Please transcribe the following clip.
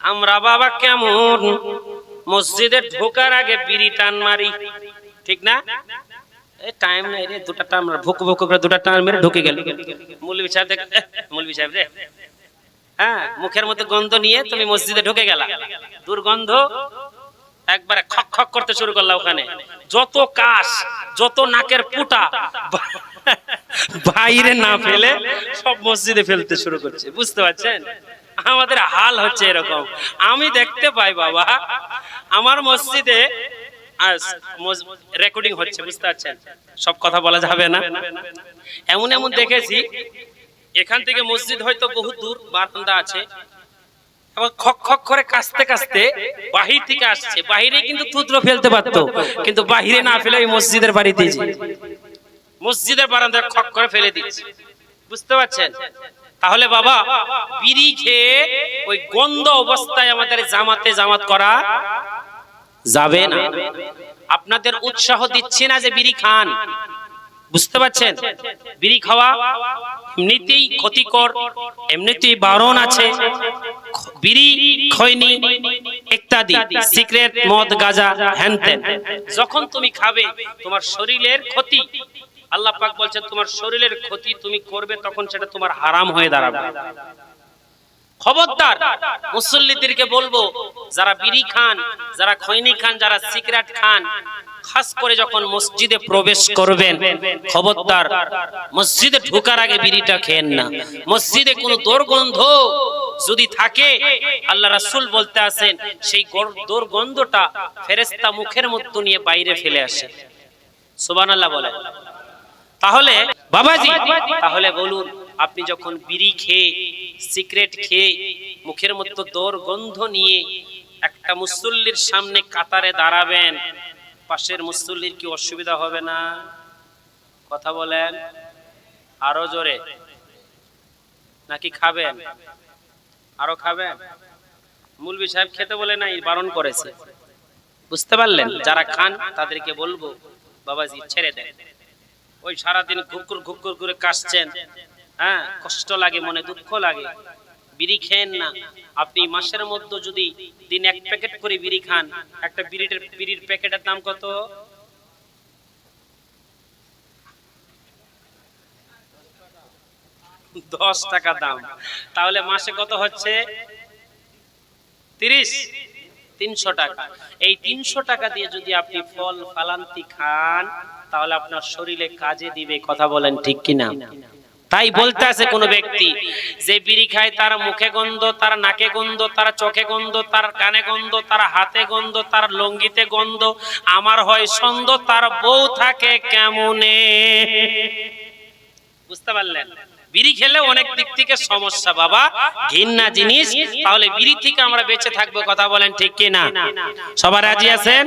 আমরা বাবা কেমন? মসজিদে ঢোকার আগে বিড়ি টান মারি। ঠিক না? টাইম নাই রে, দুটা টান করে দুটা টান মেরে ঢুকে গেল। মৌলবি সাহেব দেখ মৌলবি সাহেব রে। হ্যাঁ মুখের মধ্যে গন্ধ নিয়ে তুমি মসজিদে ঢুকে গেলা। দুর্গন্ধ একবারে খক খক করতে শুরু করলা ওখানে। যত কাশ, যত নাকের পুটা বাইরে না ফেলে সব মসজিদে ফেলতে শুরু করছে। বুঝতে পারছেন? আমাদের হাল হচ্ছে এরকম। আমি দেখতে পাই বাবা, আমার মসজিদে রেকর্ডিং হচ্ছে, বুঝতে পারছেন? সব কথা বলা যাবে না। এমন এমন দেখেছি, এখান থেকে মসজিদ হয়তো বহু দূর বারান্দা আছে। আবার খক খক করে থেকে আসছে। বাহিরে কিন্তু ফেলতে পারতো, কিন্তু বাহিরে না ফেলে মসজিদের মসজিদের খক করে ফেলে বুঝতে পারছেন? তাহলে বাবা, বিড়ি খেয়ে ওই গন্ধ অবস্থায় আমাদের জামাতে জামাত করা যাবে না। আপনাদের উৎসাহ দিচ্ছি না যে বিড়ি খান। বুঝতে পারছেন? বিড়ি খাওয়া এমনিতেই ক্ষতিকর, এমনিতেই বারণ আছে। বিড়ি খয়নি ইত্যাদি সিগারেট, মদ, গাজা হ্যানতেন যখন তুমি খাবে, তোমার শরীরের ক্ষতি আল্লাহ পাক বলছেন, তোমার শরীরের ক্ষতি তুমি করবে তখন সেটা তোমার হারাম হয়ে দাঁড়াবে। খবরদার, মুসল্লিদেরকে বলব, যারা বিড়ি খান, যারা খৈনি খান, যারা সিগারেট খান, খাস করে যখন মসজিদে প্রবেশ করবেন, খবরদার, মসজিদে ঢোকার আগে বিড়িটা খেয়েন না। মসজিদে কোনো দুর্গন্ধ যদি থাকে, আল্লাহ রাসূল বলতে আছেন, সেই দুর্গন্ধটা ফেরেশতা মুখের মধ্য নিয়ে বাইরে ফেলে আসে। সুবহানাল্লাহ বলে। তাহলে বাবাজি তাহলে বলুন আপনি যখন বিড়ি খেয়ে সিগারেট খেয়ে মুখের মতো দোর গন্ধ নিয়ে একটা মুসল্লির সামনে কাতারে দাঁড়াবেন পাশের মুসল্লির কি অসুবিধা হবে না? কথা বলেন আরও জোরে। নাকি খাবেন? আরও খাবেন? মুলবি সাহেব খেতে বলে নাই বারণ করেছে। বুঝতে পারলেন যারা খান তাদেরকে বলব বাবাজি ছেড়ে দেন। ওই সারাদিন ঘুকুর ঘুকুর করে কাশছেন। হ্যাঁ কষ্ট লাগে, মনে দুঃখ লাগে। বিড়ি খেয়েন না। আপনি মাসের মধ্যে যদি দিন এক প্যাকেট করে বিড়ি খান, একটা বিড়ির বিড়ির প্যাকেটের দাম কত? দশ টাকা দাম। তাহলে মাসে কত হচ্ছে? তিরিশ। তিনশো টাকা। এই তিনশো টাকা দিয়ে যদি আপনি ফল ফালান্তি খান, তাহলে আপনার শরীরে কাজে দিবে, কথা বলেন ঠিক কিনা? তাই বলতে আছে কোনো ব্যক্তি, যে বিড়ি খায় তার মুখে গন্ধ, তার নাকে গন্ধ, তার চোখে গন্ধ, তার কানে গন্ধ, তার হাতে গন্ধ, তার লঙ্গিতে গন্ধ, আমার হয় সন্দ তার বউ থাকে কেমনে? বুঝতে পারলেন? বিড়ি খেলে অনেক দিক থেকে সমস্যা, বাবা। ঘৃণা জিনিস, তাহলে বিড়ি থেকে আমরা বেঁচে থাকব, কথা বলেন ঠিক কিনা? সবার রাজি আছেন?